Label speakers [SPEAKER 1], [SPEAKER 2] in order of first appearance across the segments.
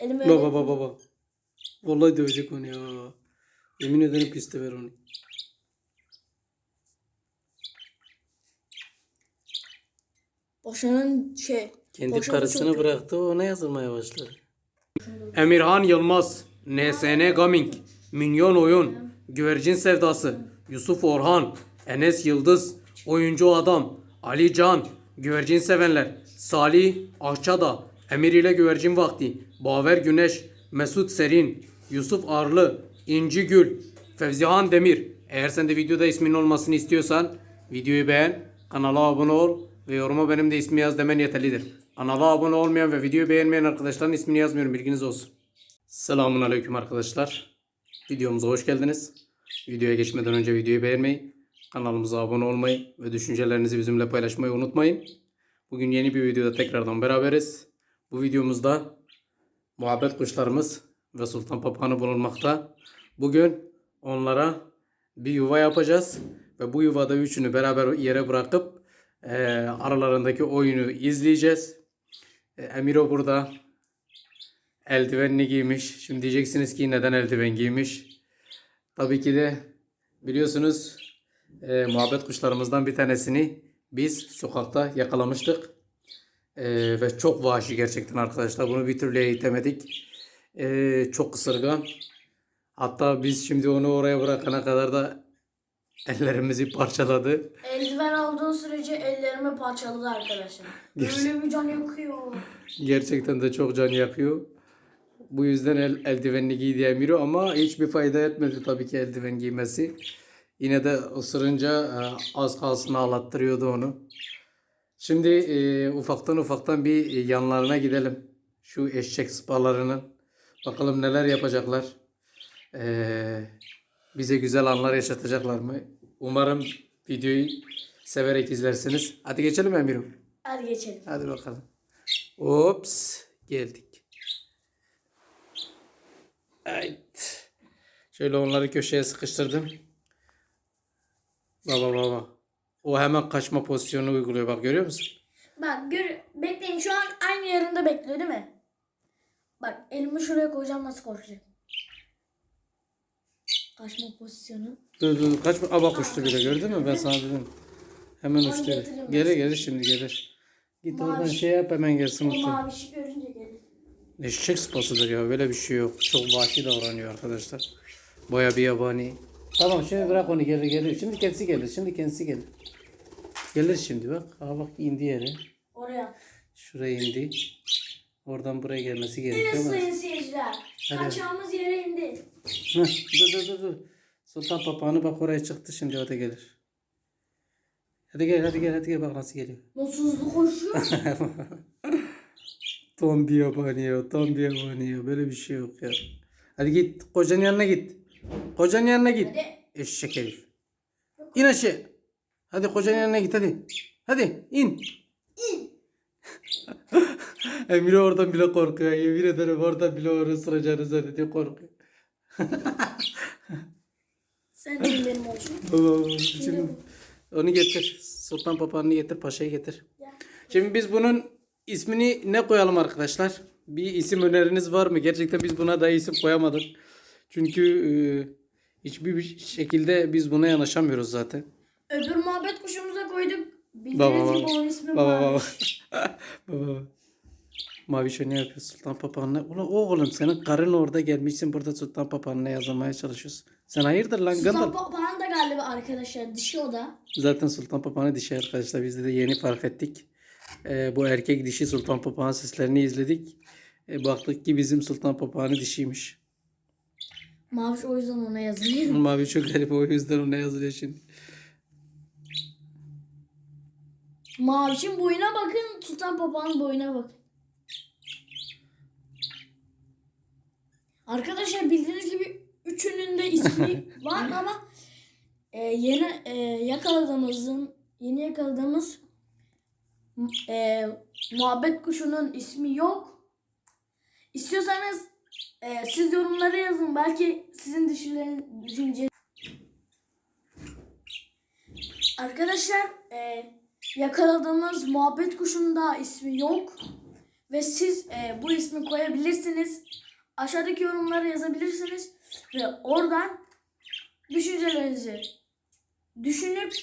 [SPEAKER 1] Elime
[SPEAKER 2] Baba baba baba. Vallahi dövecek onu ya. Yemin ederim piste ver onu.
[SPEAKER 1] Boşanın şey.
[SPEAKER 2] Kendi
[SPEAKER 1] boşandı çok
[SPEAKER 2] karısını
[SPEAKER 1] kötü.
[SPEAKER 2] bıraktı ona yazılmaya başladı. Emirhan Yılmaz, NSN Gaming, Minyon Oyun, Güvercin Sevdası, Yusuf Orhan, Enes Yıldız, Oyuncu Adam, Ali Can, Güvercin Sevenler, Salih Ahçada, Emir ile Güvercin Vakti, Baver Güneş, Mesut Serin, Yusuf Arlı, İnci Gül, Fevzihan Demir. Eğer sen de videoda ismin olmasını istiyorsan videoyu beğen, kanala abone ol ve yoruma benim de ismi yaz demen yeterlidir. Kanala abone olmayan ve videoyu beğenmeyen arkadaşların ismini yazmıyorum bilginiz olsun. Selamun Aleyküm arkadaşlar. Videomuza hoş geldiniz. Videoya geçmeden önce videoyu beğenmeyi, kanalımıza abone olmayı ve düşüncelerinizi bizimle paylaşmayı unutmayın. Bugün yeni bir videoda tekrardan beraberiz. Bu videomuzda muhabbet kuşlarımız ve sultan papağanı bulunmakta. Bugün onlara bir yuva yapacağız ve bu yuvada üçünü beraber yere bırakıp eee, aralarındaki oyunu izleyeceğiz. E, Emiro burada eldivenini giymiş. Şimdi diyeceksiniz ki neden eldiven giymiş? Tabii ki de biliyorsunuz e, muhabbet kuşlarımızdan bir tanesini biz sokakta yakalamıştık. E, ve çok vahşi gerçekten arkadaşlar. Bunu bir türlü eğitemedik. E, çok kısırgan. Hatta biz şimdi onu oraya bırakana kadar da ellerimizi parçaladı.
[SPEAKER 1] Eldiven olduğu sürece ellerimi parçaladı arkadaşlar. Böyle bir can yakıyor.
[SPEAKER 2] Gerçekten de çok can yakıyor. Bu yüzden el, eldivenini giy diye emiriyor ama hiçbir fayda etmedi tabii ki eldiven giymesi. Yine de ısırınca az kalsın ağlattırıyordu onu. Şimdi e, ufaktan ufaktan bir yanlarına gidelim. Şu eşek sıpalarının. Bakalım neler yapacaklar. E, bize güzel anlar yaşatacaklar mı? Umarım videoyu severek izlersiniz. Hadi geçelim Emir'im.
[SPEAKER 1] Hadi geçelim.
[SPEAKER 2] Hadi bakalım. Ops. Geldik. Evet. Şöyle onları köşeye sıkıştırdım. Baba baba. O hemen kaçma pozisyonu uyguluyor. Bak görüyor musun?
[SPEAKER 1] Bak gör, bekleyin şu an aynı yerinde bekliyor değil mi? Bak elimi şuraya koyacağım nasıl korkacak. Kaçma pozisyonu.
[SPEAKER 2] Dur dur kaçma. Aa bak uçtu bile gördün mü? Ben sana dedim. Hemen
[SPEAKER 1] Onu
[SPEAKER 2] uçtu. Gelir gelir şimdi gelir. Git
[SPEAKER 1] Mavi.
[SPEAKER 2] oradan şey yap hemen gelsin
[SPEAKER 1] O
[SPEAKER 2] muhtemelen.
[SPEAKER 1] mavişi görünce gelir.
[SPEAKER 2] Eşek sıpasıdır ya. Böyle bir şey yok. Çok vahşi davranıyor arkadaşlar. Baya bir yabani. Tamam şimdi bırak onu gelir gelir. Şimdi kendisi gelir. Şimdi kendisi gelir. Gelir şimdi bak. Aa bak indi yere.
[SPEAKER 1] Oraya.
[SPEAKER 2] Şuraya indi. Oradan buraya gelmesi
[SPEAKER 1] Evet
[SPEAKER 2] gerekiyor ama.
[SPEAKER 1] sayın seyirciler.
[SPEAKER 2] Hadi.
[SPEAKER 1] Kaçağımız yere indi.
[SPEAKER 2] Heh, dur dur dur dur. Sultan papağanı bak oraya çıktı şimdi o da gelir. Hadi gel hadi gel hadi gel bak nasıl geliyor.
[SPEAKER 1] Nasıl hızlı koşuyor?
[SPEAKER 2] Tam bir yabani ya, tam bir yabani ya. Böyle bir şey yok ya. Hadi git, kocanın yanına git. Kocanın yanına git.
[SPEAKER 1] Hadi.
[SPEAKER 2] Eşek herif. İn aşağı. Hadi kocanın yanına git hadi. Hadi in.
[SPEAKER 1] İn.
[SPEAKER 2] Emre oradan bile korkuyor. Yemin ederim oradan bile onu ısıracağını zannediyor korkuyor.
[SPEAKER 1] Sen de benim olsun.
[SPEAKER 2] Şimdi onu getir. Sultan papağanını getir, paşayı getir. Şimdi biz bunun ismini ne koyalım arkadaşlar? Bir isim öneriniz var mı? Gerçekten biz buna da isim koyamadık. Çünkü e, hiçbir bir şekilde biz buna yanaşamıyoruz zaten.
[SPEAKER 1] Öbür muhabbet kuşumuza koyduk. Bildiğiniz
[SPEAKER 2] Baba,
[SPEAKER 1] gibi
[SPEAKER 2] baba.
[SPEAKER 1] onun ismi
[SPEAKER 2] Baba baba.
[SPEAKER 1] Maviş.
[SPEAKER 2] baba. Mavi ne yapıyor Sultan Papağan'la? Ulan oğlum senin karın orada gelmişsin burada Sultan Papağan'la yazmaya çalışıyorsun. Sen hayırdır lan
[SPEAKER 1] Sultan
[SPEAKER 2] Gandalf?
[SPEAKER 1] Papağan da galiba arkadaşlar dişi o da.
[SPEAKER 2] Zaten Sultan Papağan'ı dişi arkadaşlar. Biz de yeni fark ettik. Ee, bu erkek dişi Sultan Papağan seslerini izledik. Ee, baktık ki bizim Sultan Papağan'ı dişiymiş.
[SPEAKER 1] Maviş o yüzden ona yazılıyor.
[SPEAKER 2] Mavi çok garip o yüzden ona yazılıyor şimdi.
[SPEAKER 1] Mavişin boyuna bakın, Sultan Papağan'ın boyuna bakın. Arkadaşlar bildiğiniz gibi üçünün de ismi var ama e, yeni e, yakaladığımızın yeni yakaladığımız e, muhabbet kuşunun ismi yok. İstiyorsanız e, siz yorumlara yazın. Belki sizin düşünce Arkadaşlar e, yakaladığımız muhabbet kuşunun da ismi yok. ve siz e, bu ismi koyabilirsiniz. Aşağıdaki yorumlara yazabilirsiniz ve oradan düşüncelerinizi düşünüp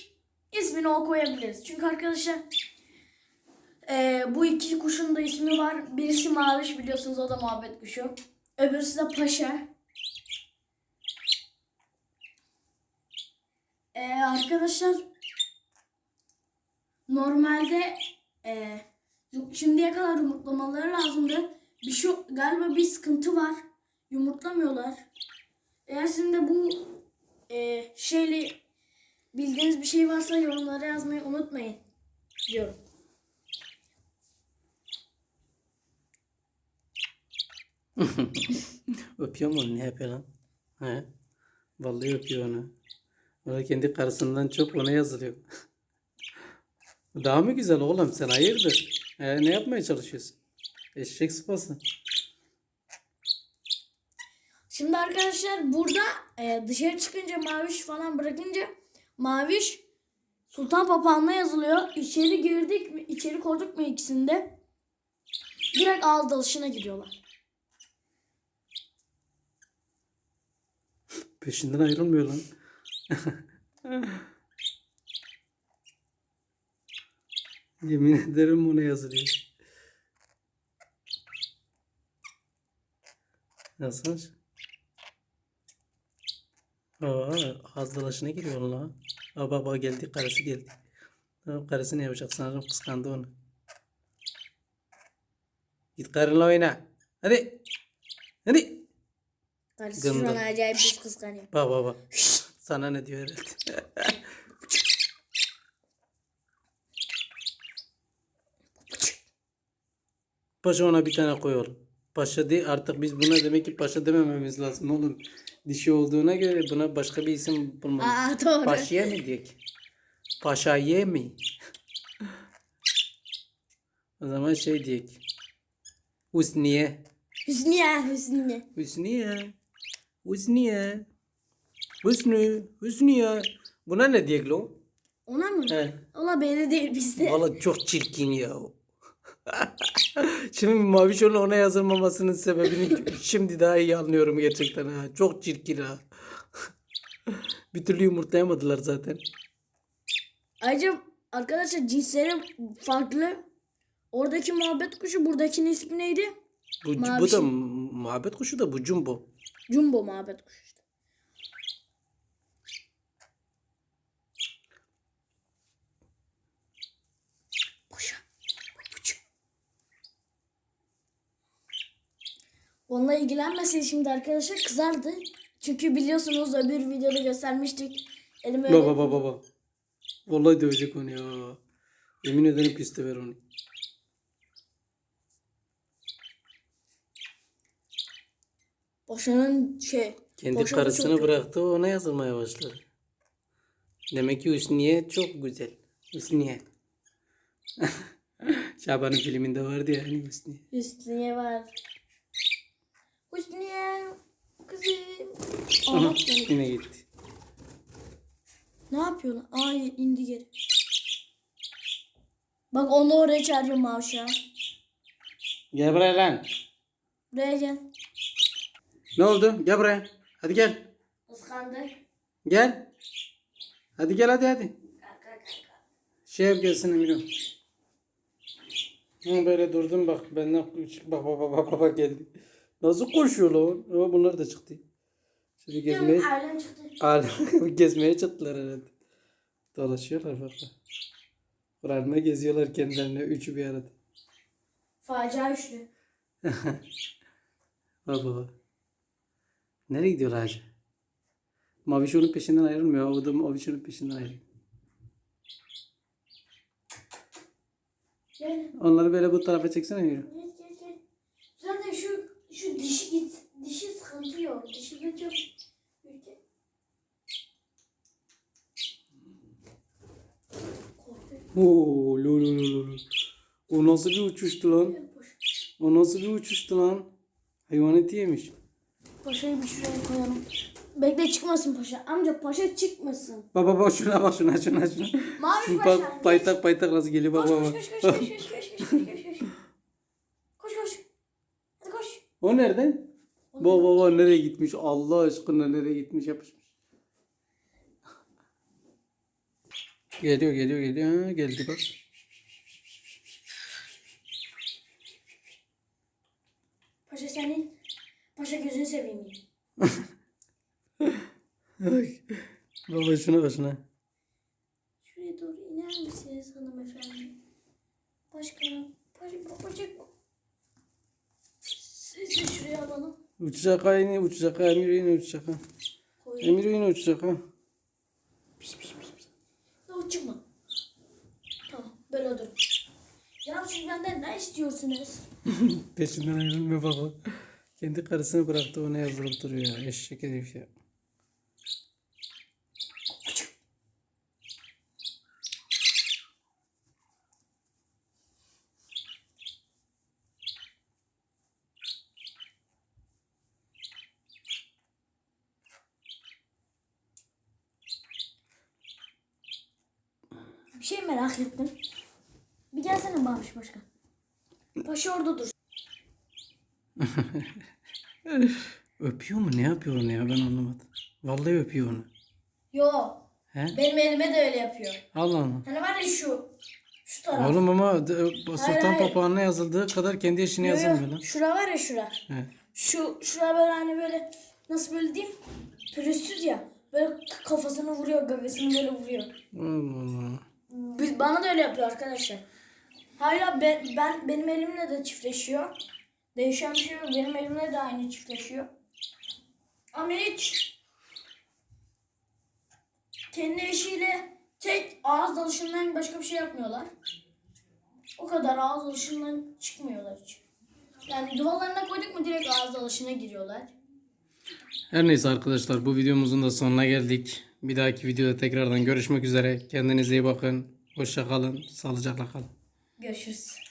[SPEAKER 1] ismini o koyabiliriz. Çünkü arkadaşlar e, bu iki kuşun da ismi var. Birisi Maviş biliyorsunuz o da muhabbet kuşu. Öbürsü de Paşa. E, arkadaşlar normalde e, şimdiye kadar yumurtlamaları lazımdı. Bir şey galiba bir sıkıntı var. Yumurtlamıyorlar. Eğer sizin de bu e, şeyle bildiğiniz bir şey varsa yorumlara yazmayı unutmayın diyorum.
[SPEAKER 2] Öpüyor mu onu? Ne yapıyor lan? He? Vallahi öpüyor onu. O da kendi karısından çok ona yazılıyor. Daha mı güzel oğlum sen hayırdır? He, ne yapmaya çalışıyorsun? Eşek sıpası.
[SPEAKER 1] Şimdi arkadaşlar burada e, dışarı çıkınca maviş falan bırakınca maviş Sultan Papağan'la yazılıyor. İçeri girdik mi, içeri koyduk mu ikisinde direkt ağız dalışına gidiyorlar.
[SPEAKER 2] Peşinden ayrılmıyor lan. Yemin ederim ona yazılıyor. Nasıl? Aa, ağız dalaşına giriyor la. Aa, baba geldi, karısı geldi. Tamam, karısı ne yapacak sanırım kıskandı onu. Git karınla oyna. Hadi. Hadi.
[SPEAKER 1] Karısı
[SPEAKER 2] şu an
[SPEAKER 1] acayip bir kıskanıyor.
[SPEAKER 2] Bak bak bak. Sana ne diyor herhalde. Paşa ona bir tane koy oğlum. Paşa değil artık biz buna demek ki paşa demememiz lazım oğlum. Dişi olduğuna göre buna başka bir isim bulmamız.
[SPEAKER 1] Aa doğru.
[SPEAKER 2] Paşa'ya mı diyek? Paşa'ya mı? o zaman şey diyek. Husniye.
[SPEAKER 1] Hüsniye Hüsniye.
[SPEAKER 2] Hüsniye. Hüsniye. Hüsnü. Hüsniye. Buna ne diyek lo?
[SPEAKER 1] Ona mı?
[SPEAKER 2] He.
[SPEAKER 1] Ola belli değil bizde.
[SPEAKER 2] Valla çok çirkin ya. Şimdi Maviş onun ona yazılmamasının sebebini şimdi daha iyi anlıyorum gerçekten ha. Çok çirkin ha. bir türlü yumurtlayamadılar zaten.
[SPEAKER 1] Ayrıca arkadaşlar cinsleri farklı. Oradaki muhabbet kuşu buradakinin ismi neydi?
[SPEAKER 2] Bu, bu
[SPEAKER 1] Mavişin.
[SPEAKER 2] da muhabbet kuşu da bu jumbo.
[SPEAKER 1] Jumbo muhabbet kuşu işte. Onunla ilgilenmeseydi şimdi arkadaşlar kızardı. Çünkü biliyorsunuz öbür videoda göstermiştik. Elime öyle-
[SPEAKER 2] Baba baba baba. Vallahi dövecek onu ya. Yemin ederim pis ver onu.
[SPEAKER 1] Paşa'nın şey.
[SPEAKER 2] Kendi karısını
[SPEAKER 1] çok-
[SPEAKER 2] bıraktı ona yazılmaya başladı. Demek ki Hüsniye çok güzel. Hüsniye. Şaban'ın filminde vardı ya hani Hüsniye.
[SPEAKER 1] Hüsniye var. Hüsniye. Kızım.
[SPEAKER 2] Aha,
[SPEAKER 1] Aa, yani-
[SPEAKER 2] yine gitti.
[SPEAKER 1] ne yapıyor lan? Aa indi geri. Bak onu oraya çağırıyor Mavşa.
[SPEAKER 2] Gel buraya lan.
[SPEAKER 1] Buraya gel.
[SPEAKER 2] Ne oldu? Gel buraya. Hadi gel.
[SPEAKER 1] Kıskandı.
[SPEAKER 2] Gel. Hadi gel hadi hadi. Şey yap gelsin Emir'im. Ha, böyle durdum bak benden bak bak bak bak bak geldi. Nasıl koşuyor lan? Ama bunlar da çıktı. Şimdi gezmeye
[SPEAKER 1] Tüm ailem çıktı.
[SPEAKER 2] Al- gezmeye çıktılar herhalde. Dolaşıyorlar bak. Kur'an'la geziyorlar kendilerine üçü bir arada.
[SPEAKER 1] Facia üçlü.
[SPEAKER 2] Bak bak. Nereye gidiyor Hacı? Maviş onun peşinden ayrılmıyor. O da Maviş onun peşinden ayrılıyor. Onları böyle bu tarafa çeksene yürü.
[SPEAKER 1] Ülkecim. Ülke.
[SPEAKER 2] Oo, lo, lo, lo, lo. O nasıl bir uçuştu lan? O nasıl bir uçuştu lan? Hayvan eti yemiş.
[SPEAKER 1] Paşayı bir şuraya koyalım. Bekle çıkmasın paşa. Amca paşa çıkmasın.
[SPEAKER 2] Bak bak bak şuna bak şuna şuna şuna.
[SPEAKER 1] Maviş
[SPEAKER 2] Şu
[SPEAKER 1] paşa.
[SPEAKER 2] pa- paytak paytak nasıl geliyor bak
[SPEAKER 1] Koş
[SPEAKER 2] bak
[SPEAKER 1] koş
[SPEAKER 2] koş
[SPEAKER 1] koş koş koş bak. koş koş koş koş. Koş koş. Hadi koş.
[SPEAKER 2] O nerede? Baba baba nereye gitmiş? Allah aşkına nereye gitmiş yapışmış. Geliyor geliyor geliyor. Ha, geldi bak.
[SPEAKER 1] Paşa senin. Paşa gözünü seveyim.
[SPEAKER 2] Ay. baba şuna bak şuna.
[SPEAKER 1] Şuraya doğru iner misiniz hanımefendi? Başkanım. Paşa babacık. Siz de şuraya alalım.
[SPEAKER 2] Uçacak ha yine uçacak ha. Emir yine uçacak ha. Emir yine uçacak ha.
[SPEAKER 1] Piş piş piş piş. Yok çıkma. Tamam böyle dur. Ya siz benden ne istiyorsunuz?
[SPEAKER 2] Peşinden ayrılmıyor baba. Kendi karısını bıraktı ona yazılıp duruyor ya. Eşek herif ya.
[SPEAKER 1] Merak ettim. Bir gelsene Bağmış Başkan. Paşa orada dur.
[SPEAKER 2] Öpüyor mu? Ne yapıyor onu ya? Ben anlamadım. Vallahi öpüyor onu.
[SPEAKER 1] Yo.
[SPEAKER 2] He?
[SPEAKER 1] Benim elime de öyle yapıyor.
[SPEAKER 2] Allah Allah.
[SPEAKER 1] Hani var ya şu. Şu taraf.
[SPEAKER 2] Oğlum ama de- Sultan
[SPEAKER 1] hayır.
[SPEAKER 2] Papağanına yazıldığı kadar kendi eşine
[SPEAKER 1] Yo, yo.
[SPEAKER 2] yazılmıyor lan.
[SPEAKER 1] Şura var ya şura.
[SPEAKER 2] He.
[SPEAKER 1] Şu şura böyle hani böyle nasıl böyle diyeyim? Pürüzsüz ya. Böyle kafasını vuruyor, gagasını böyle vuruyor.
[SPEAKER 2] Allah Allah.
[SPEAKER 1] Biz, bana da öyle yapıyor arkadaşlar. Hala ben, ben benim elimle de çiftleşiyor. Değişen bir şey yok. Benim elimle de aynı çiftleşiyor. Ama hiç kendi eşiyle tek ağız dalışından başka bir şey yapmıyorlar. O kadar ağız dalışından çıkmıyorlar hiç. Yani duvalarına koyduk mu direkt ağız dalışına giriyorlar.
[SPEAKER 2] Her neyse arkadaşlar bu videomuzun da sonuna geldik. Bir dahaki videoda tekrardan görüşmek üzere. Kendinize iyi bakın. Hoşça kalın. Sağlıcakla kalın.
[SPEAKER 1] Görüşürüz.